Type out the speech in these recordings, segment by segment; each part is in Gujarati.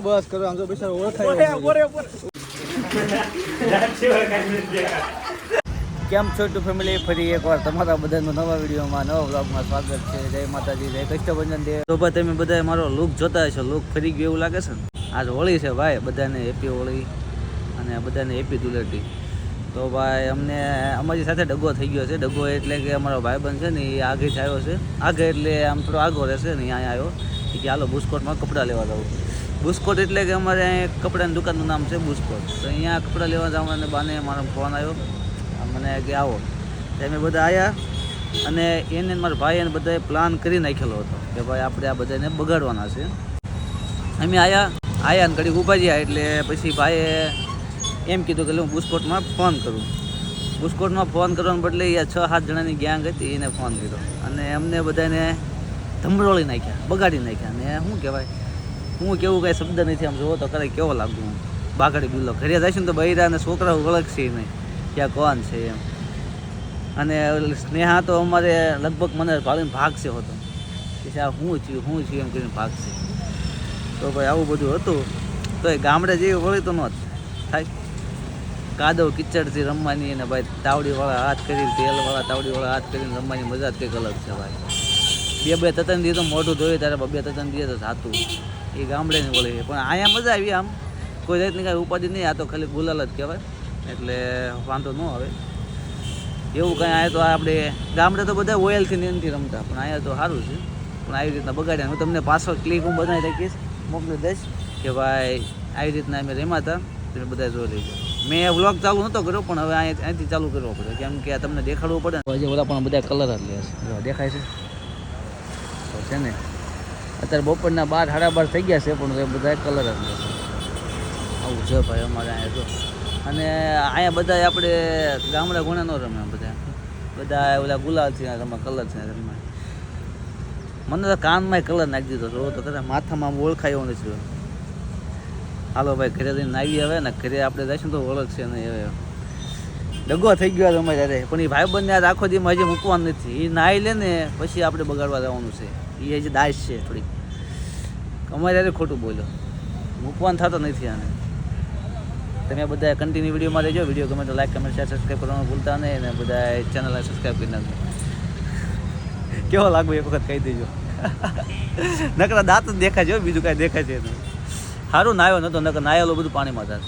બસ કરો આમ તો બિચારો ઓળખાય કેમ છો ટુ ફેમિલી? ફરી એકવાર તમારા બધાનું નવા વિડીયોમાં નવા બ્લોગમાં સ્વાગત છે. જય માતાજી જય કષ્ટભંજન દેવ. તો ભાઈ તમે બધા મારો લુક જોતા હશો. લુક ફરી ગયો એવું લાગે છે ને? આજ હોળી છે ભાઈ બધાને હેપી હોળી અને બધાને હેપી ધૂળેટી. તો ભાઈ અમને અમારી સાથે ડગો થઈ ગયો છે. ડગો એટલે કે અમારો ભાઈબંધ છે ને એ આગે જ આવ્યો છે. આગે એટલે આમ થોડો આગો રહેશે ને અહીંયા આવ્યો. કે હાલો બુસ્કોટમાં કપડાં લેવા જવું બુસ્કોટ એટલે કે અમારે અહીંયા કપડાની દુકાનનું નામ છે બુસ્કોટ. તો અહીંયા કપડાં લેવા જવાને બાને મારો ફોન આવ્યો. મને કે આવો. તો અમે બધા આવ્યા અને એને મારા ભાઈ એને બધાએ પ્લાન કરી નાખેલો હતો કે ભાઈ આપણે આ બધાને બગાડવાના છે. અમે આવ્યા આવ્યા ને ઘડીક ઊભા રહ્યા એટલે પછી ભાઈએ એમ કીધું કે હું બુસ્કોટમાં ફોન કરું. બુસ્કોટમાં ફોન કરવાને બદલે એ છ, સાત જણાની ગેંગ હતી, એને ફોન કર્યો. અને અમને બધાને ધમરોળી નાખ્યા, બગાડી નાખ્યા. અને શું કહેવાય? હું કેવું કાંઈ શબ્દ નથી, આમ જોવો તો કરે કેવો લાગુ હું. બાગડી બિલ્લો. ઘરે ને તો બૈરા અને છોકરાઓ ઓળખશે નહીં. ક્યાં કોણ છે એમ. અને સ્નેહા તો અમારે લગભગ મને ભાળીને ભાગશે હતો. કે આ હું છું હું છું એમ કરીને ભાગશે. તો ભાઈ આવું બધું હતું. તો એ ગામડે જેવી વળી તો ન થાય. કાદવ કિચડથી રમવાની અને ભાઈ તાવડીવાળા હાથ કરીને, તેલવાળા તાવડીવાળા હાથ કરીને રમવાની મજા જ કંઈક અલગ છે ભાઈ. બે બે તતન દીધો મોઢું ધોયું ત્યારે બે તતન દીએ તો જાતું એ ગામડેની વળી છે. પણ અહીંયા મજા આવી આમ. કોઈ જાતની કાંઈ ઉપાધિ નહીં આ તો ખાલી ગુલાલ જ કહેવાય. એટલે વાંધો ન આવે. એવું કાંઈ અહીંયા તો આપણે ગામડે તો બધા ઓઇલથી ને એનથી રમતા પણ અહીંયા તો સારું છે. પણ આવી રીતના બગાડ્યા. હું તમને પાછળ ક્લિક હું બનાવી રાખીશ. મોકલી દઈશ કે ભાઈ આવી રીતના અમે રમ્યા હતા. તમે બધા જોઈ લેજો. મેં વ્લોગ ચાલુ નહોતો કર્યો પણ હવે અહીંયા અહીંથી ચાલુ કરવો પડે. કેમ કે આ તમને દેખાડવું પડે ને. હજી ઓલા પણ બધા કલર જ લે છે. દેખાય છે? તો છે ને અત્યારે બપોરના બાર, સાડા બાર થઈ ગયા છે, પણ એ બધા કલર જ નથી આવું છે ભાઈ અમારે અહીંયા તો અને અહીંયા બધા આપણે ગામડા ગુણા ન રમે બધા. બધા ઓલા ગુલાલથી રમે કલરથી રમે મને તો કાનમાં કલર નાખી દીધો જો તો કદાચ માથામાં ઓળખાય એવું નથી. હાલો ભાઈ, ઘરે જઈને નાવી આવે ને ઘરે આપણે જઈશું તો ઓળખશે નહીં હવે. ડગો થઈ ગયો ત્યારે પણ એ ભાઈ બંને આજ આખો દી હજી મૂકવાનું નથી. એ નાહી લે ને, પછી આપણે બગાડવા જવાનું છે. એ હજી દાસ છે થોડીક. અમારે ત્યારે ખોટું બોલ્યો. મૂકવાનું થતો નથી આને. તમે બધા કન્ટિન્યુ વિડીયોમાં રહેજો. વીડિયો ગમે તો લાઈક કમેન્ટ શેર સબસ્ક્રાઈબ કરવાનું ભૂલતા નહીં અને બધા ચેનલને સબસ્ક્રાઈબ કરી નાખજો. કેવો લાગુ એક વખત કહી દેજો. નકરા દાંત જ દેખાય છે બીજું કાંઈ દેખાય છે સારું નાયો નતો, નકર નાયેલો બધું પાણીમાં થાય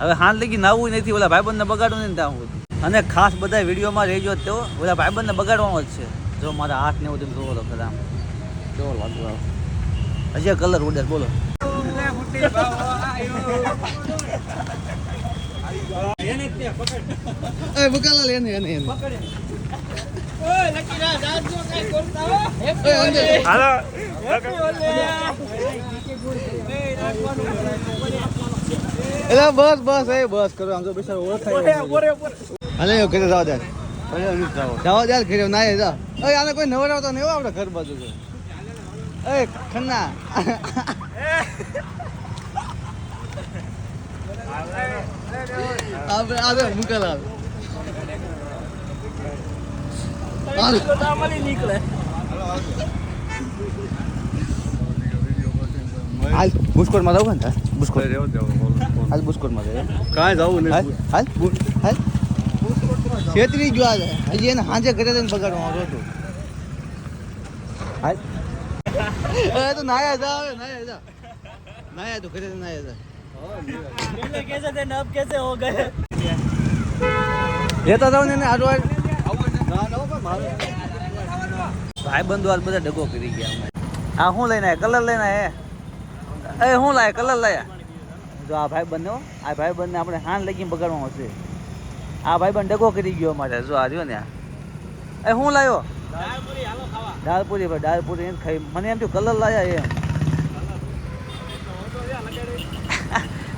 હવે હાથ લગી નાવું નથી, ઓલા ભાઈબંધને બગાડવું નહીં ત્યાં બધું. અને ખાસ બધા વિડીયોમાં રહેજો તો, ઓલા ભાઈબંધને બગાડવાનો જ છે. જો મારા હાથ ને એવું તમે જોવો તો આમ કેવો લાગુ આવે હજી કલર ઉડે બોલો. બસ બસ એ બસ કરો આમ તો બિચારો ઓળખાય હાલે એવું ઘરે જાવ દે જાવ દે ઘરે ના એ જા. ઓય આને કોઈ નવરાવતો નહીં હો આપણે ઘર બાજુ એ ખન્ના. આપણે આ તો મુકલ આવે. હાલ. હાલ બુસ્કોટમાં જાવ ને બુસ્કોટ. હાલ બુસ્કોટમાં જાય કાંઈ જવું હાલ હાલ હાલ. છેતરી જોવા હજી એને સાંજે ઘરે જઈને બગાડવાનું હતું હાલ. એ તો નાયા જા હવે નાયા જા. નાયા તો ઘરે નાયા જા. લેતા જાવ ને આડો ભાઈ બંધુ આજ બધા ડગો કરી ગયા આ શું લઈને આવ્યા કલર લઈને આવ્યા એ શું લાયા? કલર લાયા? જો આ ભાઈ બંને આ ભાઈ બંધને આપણે હાન લગીને બગાડવાનો છે આ ભાઈ બંધ ડગો કરી ગયો મારે જો આ રહ્યો ને એ શું લાયો? દાળપુરી ભાઈ દાળપુરી એમ ખાઈ. મને એમ થયું કલર લાયા એમ.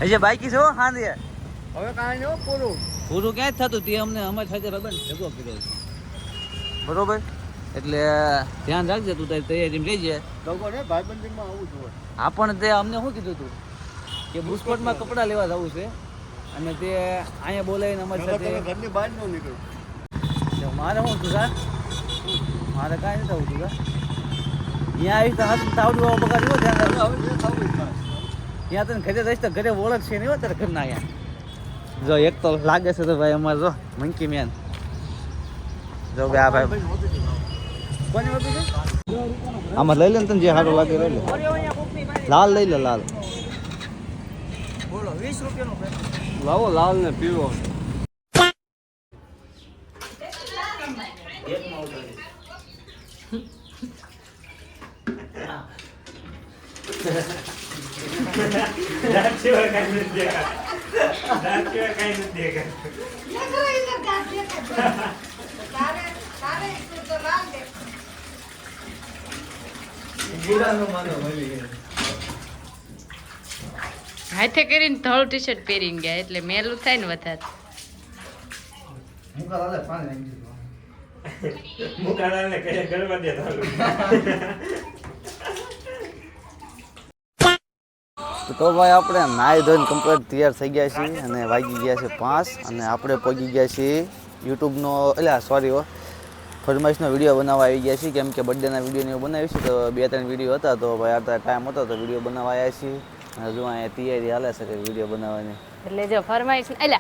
હજી બાકી છે હો હા હવે કાંઈ નહીં હો, પૂરું. પૂરું ક્યાંય થતું તે અમને અમારી સાથે રબન ઢગો કર્યો છે. બરોબર? એટલે ધ્યાન રાખજે તું તારી તૈયારી ને ભાઈબંધીમાં આવું છું હા પણ તે અમને શું કીધું તું? કે બુસ્કોટમાં કપડાં લેવા જવું છે અને તે અહીંયા બોલાવીને અમારી સાથે ઘરની બહાર ન નીકળો. મારે શું તું સર મારે કાંઈ થવું હતું ત્યાં આવી તો હાથ તાવડી વાળો. ત્યાં તને ઘરે રહીશ તો ઘરે ઓળખશે નહીં હો તારે ઘરના અહીંયા. જો એક તો લાગે છે તો ભાઈ અમારે જો મંકી મેન. જો ભાઈ આ ભાઈ. છે? આમાં લઈ લે ને તને જે સારું લાગે લઈ લે. લાલ લઈ લે લાલ. બોલો વીસ રૂપિયાનો લાવો લાલ ને પીવો હાથે કરીને ધોળ ટી શર્ટ પહેરીને ગયા એટલે મેલું થાય ને વધારે. મુકા લાલે પાણી કહે ગરબા દે તારું તો ભાઈ આપણે નાહી ધોઈને કમ્પ્લીટ તૈયાર થઈ ગયા છીએ અને વાગી ગયા છે પાંચ અને આપણે પહોંચી ગયા છીએ યુટ્યુબનો એટલે સોરી હો, ફરમાઈશનો વીડિયો બનાવવા આવી ગયા છીએ. કેમ કે બર્થડેના વિડીયોને એવું બનાવી છે, તો બે ત્રણ વીડિયો હતા, તો ભાઈ આ ટાઈમ હતો, તો વીડિયો બનાવવા આવ્યા છીએ. અને હજુ અહીંયા તૈયારી હાલે છે કે વીડિયો બનાવવાની. એટલે જો ફરમાઈશ એટલે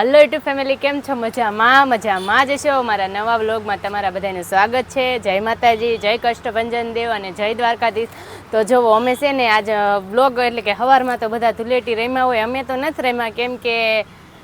હલો યુટ્યુબ ફેમિલી, કેમ છો? મજામાં મજામાં જ છો? મારા નવા વ્લોગમાં તમારા બધાનું સ્વાગત છે. જય માતાજી, જય કષ્ટભંજન દેવ અને જય દ્વારકાધીશ. તો જો અમે છે ને આજ વ્લોગ એટલે કે સવારમાં તો બધા ધુલેટી રમ્યા હોય, અમે તો નથી રમ્યા. કેમ કે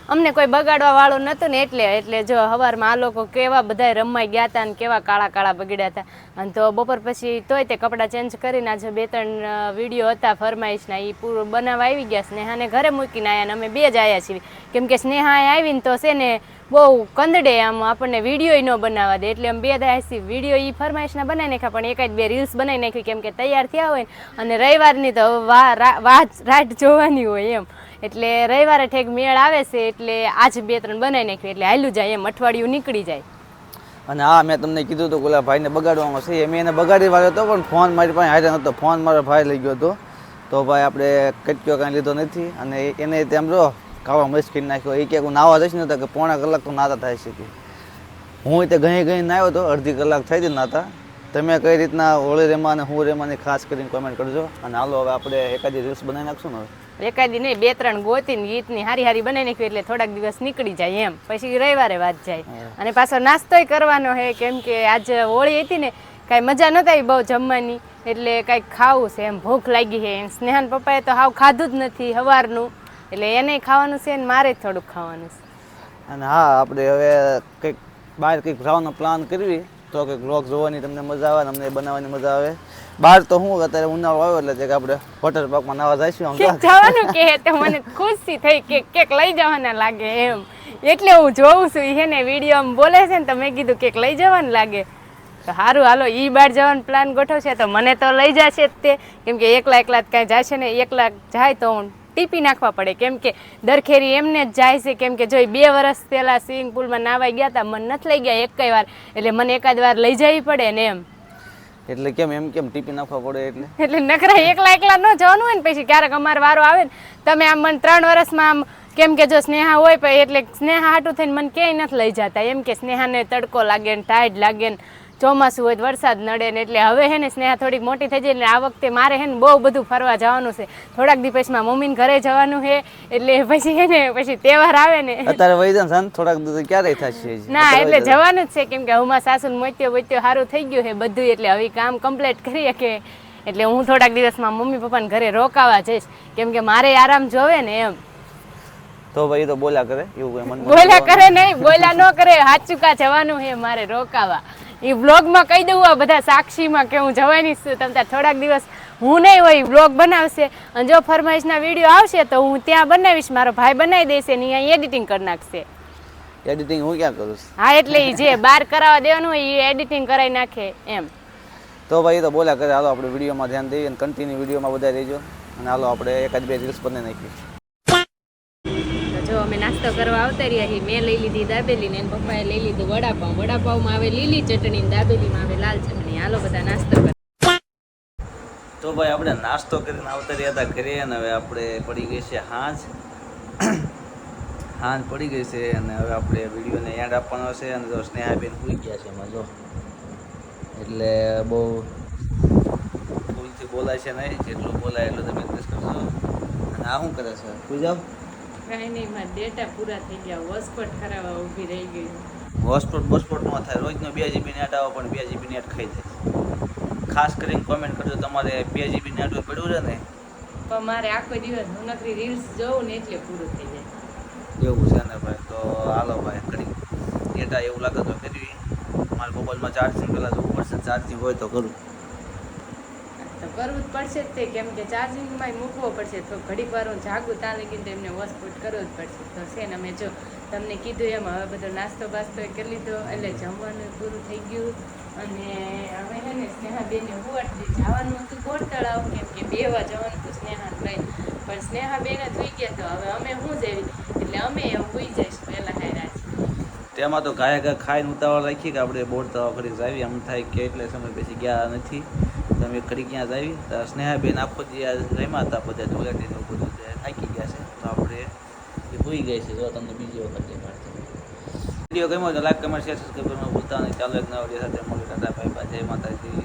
અમને કોઈ બગાડવા વાળું નહોતું ને એટલે એટલે જો સવારમાં આ લોકો કેવા બધા રમાઈ ગયા હતા ને કેવા કાળા કાળા બગડ્યા હતા અને તો બપોર પછી તોય તે કપડાં ચેન્જ કરીને આજે બે ત્રણ વીડિયો હતા ફરમાઈશના એ પૂરું બનાવવા આવી ગયા સ્નેહાને ઘરે મૂકીને આવ્યા ને અમે બે જ આવ્યા છીએ. કેમ કે સ્નેહા આવીને તો છે ને બહુ કંદડે આમ આપણને વીડિયો ન બનાવવા દે. એટલે અમે બે છીએ. વીડિયો એ ફરમાઈશના બનાવી નાખ્યા, પણ એકાદ બે રીલ્સ બનાવી નાખી કેમ કે તૈયાર થયા હોય અને રવિવારની તો વાહ રા- રાત જોવાની હોય એમ. એટલે રવિવારે ઠેક મેળ આવે છે, એટલે આજ બે ત્રણ બનાવી નાખ્યું, એટલે હાલ્યું જાય, એમ અઠવાડિયું નીકળી જાય. અને હા, મેં તમને કીધું હતું ઓલા ભાઈને બગાડવાનો છે મેં એને બગાડી વાળ્યો હતો, પણ ફોન મારી પાસે હાજર નહોતો, ફોન મારો ભાઈ લઈ ગયો હતો. તો ભાઈ આપણે કટક્યો કાંઈ લીધો નથી, અને એને તેમ જો કાવા મસ્ત કરી નાખ્યો, એ ક્યાંક નાવા જઈશ ને તો કે પોણા કલાક તો નાતા થાય છે હું તે ગઈ ગઈ આવ્યો હતો, અડધી કલાક થઈ હતી નાતા તમે કઈ રીતના હોળી રેમાં અને હું રેમાની ખાસ કરીને કોમેન્ટ કરજો. અને હાલો, હવે આપણે એકાદી રીલ્સ બનાવી નાખશું ને હવે. એકાદી નહીં બે ત્રણ ગોતીને ગીતની હારી હારી બનાવી નાખ્યું એટલે થોડાક દિવસ નીકળી જાય એમ. પછી રવિવારે વાત જાય. અને પાછો નાસ્તોય કરવાનો હે કેમ કે આજ હોળી હતી ને કાંઈ મજા નહોતી બહુ જમવાની એટલે કાંઈક ખાવું છે એમ ભૂખ લાગી છે. એમ સ્નેહાન પપ્પાએ તો હાવ ખાધું જ નથી સવારનું એટલે એને ખાવાનું છે ને મારે થોડુંક ખાવાનું છે. અને હા આપણે હવે કંઈક બહાર કંઈક જવાનો પ્લાન કરવી. તો કે બ્લોગ જોવાની તમને મજા આવે અમને બનાવવાની મજા આવે. બહાર તો હું અત્યારે ઉનાળો આવ્યો એટલે છે આપણે વોટર પાર્કમાં નાવા જઈશું આમ જવાનું કે તો મને ખુશી થઈ કે કેક લઈ જવાના લાગે એમ. એટલે હું જોઉં છું એને વીડિયો બોલે છે ને તો મેં કીધું કેક લઈ જવાનું લાગે. તો સારું હાલો, ઈ બાર જવાનો પ્લાન ગોઠવશે તો મને તો લઈ જશે જ તે. કેમ કે એકલા એકલા જ કાંઈ જશે ને એકલા જાય તો હું ટીપી નાખવા પડે. કેમ કે દરખેરી એમને જ જાય છે. કેમ કે જો ઈ બે વર્ષ પહેલાં સ્વિમિંગ પુલમાં નાવાઈ ગયા હતા મને નથી લઈ ગયા એક વાર. એટલે મને એકાદ વાર લઈ જવી પડે ને એમ. એટલે કેમ એમ કેમ ટીપી નાખવા પડે એટલે? એટલે નકરા એકલા એકલા ન જવાનું હોય ને પછી ક્યારેક અમારો વારો આવે ને તમે આમ મને ત્રણ વર્ષમાં આમ કેમ કે જો સ્નેહા હોય એટલે સ્નેહા હાટું થઈને મને ક્યાંય નથી લઈ જતા. એમ કે સ્નેહાને તડકો લાગે ને ટાઈડ લાગે ને. ચોમાસું હોય વરસાદ નડે ને એટલે હવે હે ને સ્નેહા થોડીક મોટી થઈ જાય ને આ વખતે મારે હે ને બહુ બધું ફરવા જવાનું છે. થોડાક દિવસમાં મમ્મીને ઘરે જવાનું છે એટલે પછી હે ને પછી તહેવાર આવે ને. અત્યારે વહી જાય ને થોડાક દિવસ ક્યારે થશે ના એટલે જવાનું જ છે કેમ કે હુંમાં સાસુ મોત્યો બોત્યો સારું થઈ ગયું છે બધું એટલે હવે કામ કમ્પ્લીટ કરી કે એટલે હું થોડાક દિવસમાં મમ્મી પપ્પાને ઘરે રોકાવા જઈશ. કેમ કે મારે આરામ જોવે ને એમ. તો ભાઈ તો બોલ્યા કરે એવું જોવાનું. કરે નહીં બોલા ન કરે હાચુકા જવાનું છે મારે રોકાવા. એ વ્લોગમાં કહી દઉં આ બધા સાક્ષીમાં કે હું જવાની છું. તમે થોડાક દિવસ હું નહીં હોય વ્લોગ બનાવશે. અને જો ફરમાઈશના વીડિયો આવશે તો હું ત્યાં બનાવીશ. મારો ભાઈ બનાવી દેશે ને અહીંયા એડિટિંગ કરી નાખશે. એડિટિંગ હું ક્યાં કરું? હા એટલે એ જે બહાર કરાવવા દેવાનું હોય એ એડિટિંગ કરાવી નાખે એમ. તો ભાઈ તો બોલા કરે હાલો આપણે વિડીયોમાં ધ્યાન દઈએ અને કન્ટિન્યુ વિડીયોમાં બધા રહેજો. અને હાલો આપણે એકાદ બે રીલ્સ બને નાખીએ. નાસ્તો કરવા આવતા રહ્યા છીએ મેં લઈ લીધી દાબેલી ને પપ્પાએ લઈ લીધું વડાપાઉં વડાપાઉંમાં આવે લીલી ચટણી ને દાબેલીમાં આવે લાલ ચટણી. હાલો બધા નાસ્તો કર તો ભાઈ આપણે નાસ્તો કરીને આવતા રહ્યા હતા ઘરે અને હવે આપણે પડી ગઈ છે હાંજ. હાંજ પડી ગઈ છે અને હવે આપણે વિડીયોને યાદ આપવાનો છે અને જો સ્નેહાબેન ભૂલી ગયા છે એમાં જો. એટલે બહુ ભૂલથી બોલાય છે નહીં. જેટલું બોલાય એટલું તમે કરશો અને આ શું કરે છે? જાવ કાંઈ નહીં મારા ડેટા પૂરા થઈ ગયા. હોસ્પોટ કરાવવા ઊભી રહી ગઈ. હોસ્પોટ બોસ્પોટ ન થાય. રોજનો બે જીબી નેટ આવો પણ બે જીબી નેટ ખાઈ જાય. ખાસ કરીને કોમેન્ટ કરજો તમારે બે જીબી નેટ પડ્યું છે ને? પણ મારે આખો દિવસ હું નકરી રીલ્સ જોઉં ને એટલે પૂરું થઈ જાય. એવું છે ને ભાઈ? તો હાલો ભાઈ કરી. ડેટા એવું લાગે તો કરી. મારા મોબાઈલમાં ચાર્જિંગ પહેલાં જોવું પડશે. ચાર્જિંગ હોય તો કરું. તો કરવું જ પડશે જ તે. કેમ કે ચાર્જિંગમાં મૂકવો પડશે. તો ઘડીક વાર હું જાગું ત્યાં લગીને એમને હોસ્પોટ કરવું જ પડશે. તો છે ને અમે જો તમને કીધું એમ, હવે બધો નાસ્તો બાસ્તો કરી લીધો, એટલે જમવાનું પૂરું થઈ ગયું. અને હવે છે ને હું હુવાડતી જવાનું હતું ગોળ તળાવ કેમ કે બેવા જવાનું હતું સ્નેહા લઈ પણ સ્નેહાબેન જ હોઈ ગયા તો હવે અમે શું જેવી એટલે અમે એવું હોઈ જઈશું પહેલાં હાર્યા તેમાં તો ગાય ગાય ખાઈને ઉતાવળ રાખીએ કે આપણે બોર્ડ તવા કરી જાવી આમ થાય કે એટલે સમય પછી ગયા નથી. તમે કરી ક્યાં જાવી તો સ્નેહાબેન આખો જે આ રમ્યા હતા બધા ધોળેટી એવું બધું થાકી ગયા છે. તો આપણે એ ભૂલી ગઈ છે. જો તમને બીજી વખત દેખાડશે વીડિયો ગમ્યો તો લાઈક કમેન્ટ શેર સબસ્ક્રાઈબ કરવાનું ભૂલતા નહીં. ચાલો એક નવા સાથે મોટી ટાટા ભાઈ જય માતાજી.